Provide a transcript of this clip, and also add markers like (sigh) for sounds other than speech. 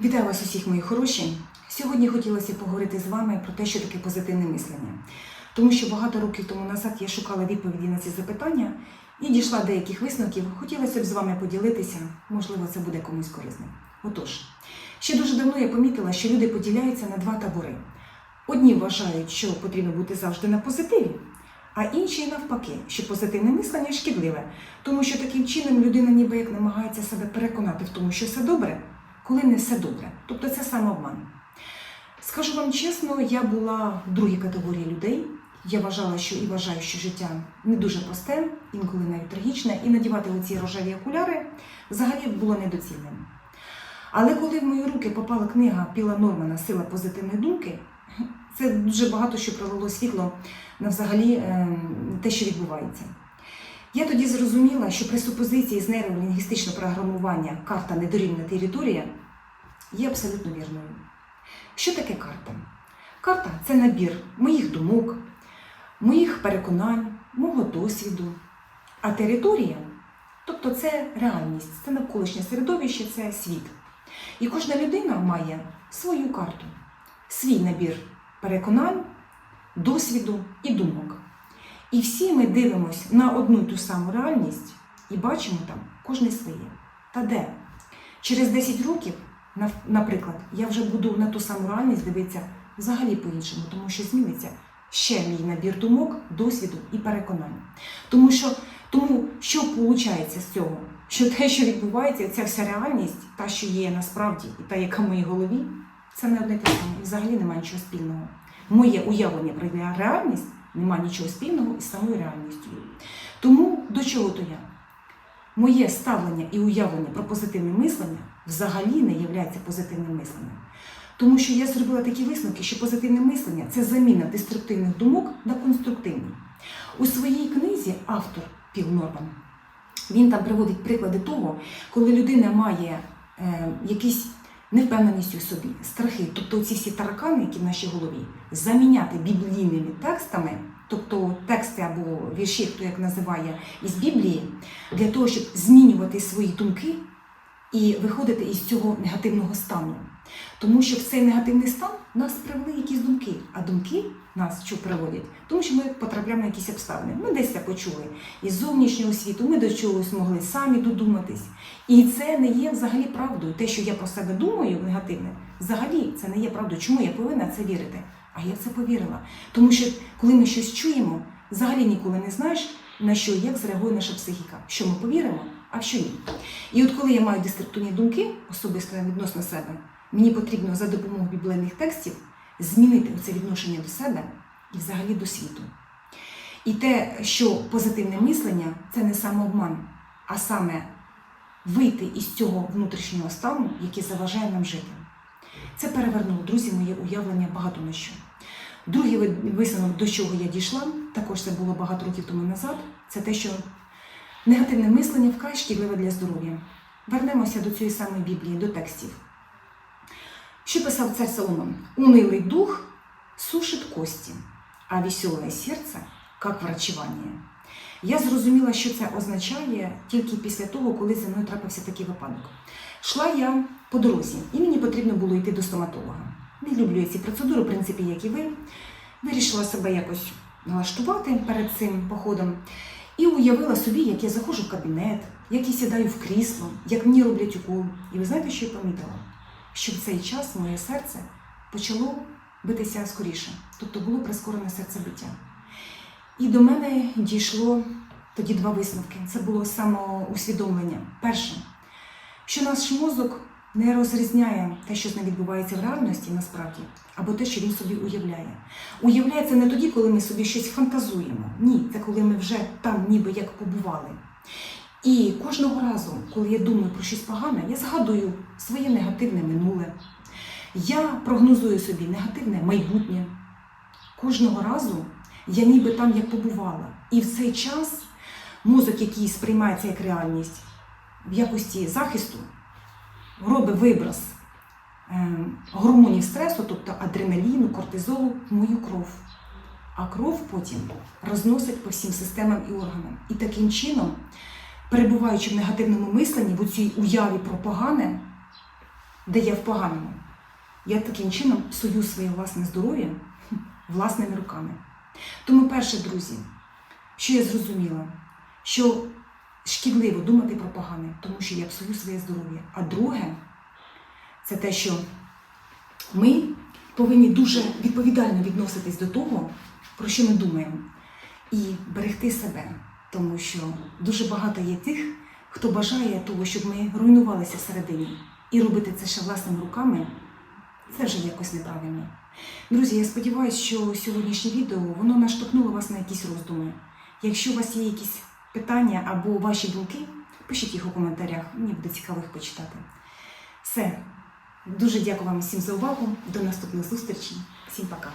Вітаю вас усіх, мої хороші. Сьогодні хотілося поговорити з вами про те, що таке позитивне мислення. Тому що багато років тому назад я шукала відповіді на ці запитання і дійшла деяких висновків. Хотілося б з вами поділитися, можливо, це буде комусь корисним. Отож, ще дуже давно я помітила, що люди поділяються на два табори. Одні вважають, що потрібно бути завжди на позитиві, а інші навпаки, що позитивне мислення шкідливе, тому що таким чином людина ніби як намагається себе переконати в тому, що все добре, коли не все добре. Тобто це самообман. Скажу вам чесно, я була в другій категорії людей. Я вважала, що і вважаю, що життя не дуже просте, інколи навіть трагічне, і надівати оці рожеві окуляри взагалі було недоцільним. Але коли в мої руки попала книга Піла Нормана Сила позитивної думки, це дуже багато що пролило світло на взагалі ем, те, що відбувається. Я тоді зрозуміла, що пресупозиції з нейролінгвістичного програмування карта недорівна територія є абсолютно вірною. Що таке карта? Карта це набір моїх думок, моїх переконань, мого досвіду. А територія, тобто це реальність, це навколишнє середовище, це світ. І кожна людина має свою карту, свій набір переконань, досвіду і думок. І всі ми дивимося на одну ту саму реальність і бачимо там кожне своє. Та де? Через 10 років, наприклад, я вже буду на ту саму реальність дивитися взагалі по-іншому, тому що зміниться ще мій набір думок, досвіду і переконань. Тому що, тому що виходить з цього? Що те, що відбувається, ця вся реальність, та, що є насправді, і та, яка в моїй голові, це не одне те саме, взагалі немає нічого спільного. Моє уявлення про реальність немає нічого спільного із самою реальністю. Тому до чого то я? Моє ставлення і уявлення про позитивне мислення взагалі не є позитивним мисленням. Тому що я зробила такі висновки, що позитивне мислення це заміна деструктивних думок на конструктивні. У своїй книзі автор Піл Норман він там приводить приклади того, коли людина має е, якісь невпевненість у собі, страхи, тобто ці всі таракани, які в нашій голові, заміняти біблійними текстами, тобто тексти або вірші, хто як називає із Біблії, для того, щоб змінювати свої думки і виходити із цього негативного стану. Тому що в цей негативний стан нас привели якісь думки, а думки нас що приводять? Тому що ми потрапляємо на якісь обставини. Ми десь це почули із зовнішнього світу, ми до чогось могли самі додуматись. І це не є взагалі правдою. Те, що я про себе думаю негативне, взагалі це не є правдою. Чому я повинна це вірити? А я в це повірила. Тому що коли ми щось чуємо, взагалі ніколи не знаєш, на що як зреагує наша психіка. Що ми повіримо, а що ні. І от коли я маю деструктивні думки, особисто відносно себе, мені потрібно за допомогою біблійних текстів змінити це відношення до себе і взагалі до світу. І те, що позитивне мислення це не самообман, а саме вийти із цього внутрішнього стану, який заважає нам жити. Це перевернуло, друзі, моє уявлення багато на що. Другий висновок, до чого я дійшла, також це було багато років тому назад, це те, що негативне мислення вкрай шкідливе для здоров'я. Вернемося до цієї самої Біблії, до текстів. Що писав цар Соломон? Унилий дух сушить кості, а веселе серце як врачування. Я зрозуміла, що це означає тільки після того, коли зі мною трапився такий випадок. Шла я по дорозі, і мені потрібно було йти до стоматолога. Не люблю ці процедури, в принципі, як і ви. Вирішила себе якось налаштувати перед цим походом і уявила собі, як я заходжу в кабінет, як я сідаю в крісло, як мені роблять укол. І ви знаєте, що я помітила? Що в цей час моє серце почало битися скоріше, тобто було прискорене серцебиття. І до мене дійшло тоді два висновки. Це було самоусвідомлення. Перше, що наш мозок не розрізняє те, що з ним відбувається в реальності насправді, або те, що він собі уявляє. Уявляє це не тоді, коли ми собі щось фантазуємо. Ні, це коли ми вже там ніби як побували. І кожного разу, коли я думаю про щось погане, я згадую своє негативне минуле. Я прогнозую собі негативне майбутнє. Кожного разу я ніби там як побувала. І в цей час мозок, який сприймається як реальність, в якості захисту, робить виброс е, гормонів стресу, тобто адреналіну, кортизолу в мою кров. А кров потім розносить по всім системам і органам. І таким чином, перебуваючи в негативному мисленні, в цій уяві про погане, де я в поганому, я таким чином псую своє власне здоров'я (laughs) власними руками. Тому, перше, друзі, що я зрозуміла, що шкідливо думати про погане, тому що я псую своє здоров'я. А друге, це те, що ми повинні дуже відповідально відноситись до того, про що ми думаємо, і берегти себе, тому що дуже багато є тих, хто бажає того, щоб ми руйнувалися всередині. І робити це ще власними руками це вже якось неправильно. Друзі, я сподіваюся, що сьогоднішнє відео воно наштовхнуло вас на якісь роздуми. Якщо у вас є якісь питання або ваші думки, пишіть їх у коментарях, мені буде цікаво їх почитати. Все. Дуже дякую вам всім за увагу. До наступних зустрічей. Всім пока.